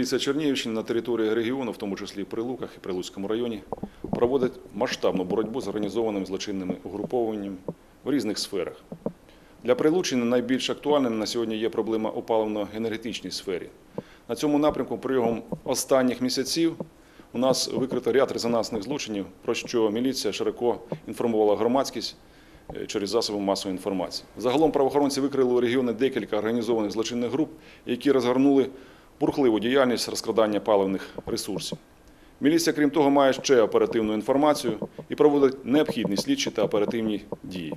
Міліція Чернігівщини на території регіону, в тому числі при Луках і Прилуцькому районі, проводить масштабну боротьбу з організованим злочинним угрупованням в різних сферах. Для Прилуччини найбільш актуальним на сьогодні є проблема у паливно-енергетичній сфері. На цьому напрямку протягом останніх місяців у нас викрито ряд резонансних злочинів, про що міліція широко інформувала громадськість е, через засоби масової інформації. Загалом правоохоронці викрили у регіоні декілька організованих злочинних груп, які розгорнули бурхливу діяльність розкрадання паливних ресурсів. Міліція, крім того, має ще оперативну інформацію і проводить необхідні слідчі та оперативні дії.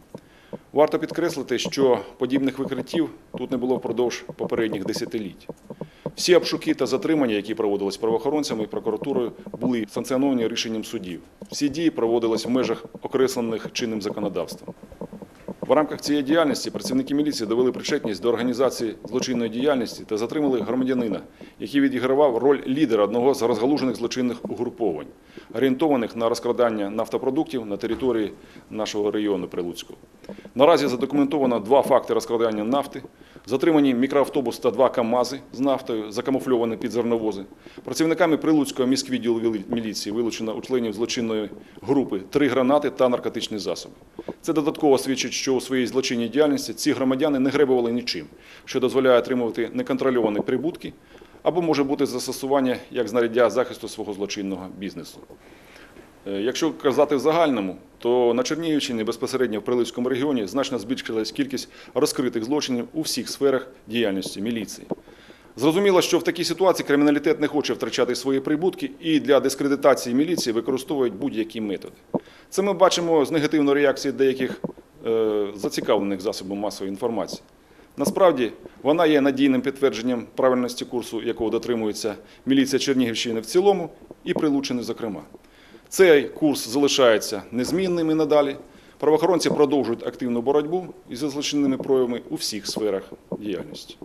Варто підкреслити, що подібних викриттів тут не було впродовж попередніх десятиліть. Всі обшуки та затримання, які проводились правоохоронцями і прокуратурою, були санкціоновані рішенням судів. Всі дії проводились в межах окреслених чинним законодавством. В рамках цієї діяльності працівники міліції довели причетність до організації злочинної діяльності та затримали громадянина, який відігравав роль лідера одного з розгалужених злочинних угруповань, орієнтованих на розкрадання нафтопродуктів на території нашого району Прилуцького. Наразі задокументовано два факти розкрадання нафти, затримані мікроавтобус та два КАМАЗи з нафтою, закамуфльовані під зерновози. Працівниками Прилуцького міськвідділу міліції вилучено у членів злочинної групи три гранати та наркотичні засоби. Це додатково свідчить, що у своїй злочинній діяльності ці громадяни не гребували нічим, що дозволяє отримувати неконтрольовані прибутки або може бути застосування як знаряддя захисту свого злочинного бізнесу. Е, Якщо казати в загальному, то на Чернігівщині безпосередньо в Прилицькому регіоні значно збільшилась кількість розкритих злочинів у всіх сферах діяльності міліції. Зрозуміло, що в такій ситуації криміналітет не хоче втрачати свої прибутки і для дискредитації міліції використовують будь-які методи. Це ми бачимо з негативної реакції деяких е, зацікавлених засобів масової інформації. Насправді вона є надійним підтвердженням правильності курсу, якого дотримується міліція Чернігівщини в цілому і Прилуччини зокрема. Цей курс залишається незмінним і надалі. Правоохоронці продовжують активну боротьбу із злочинними проявами у всіх сферах діяльності.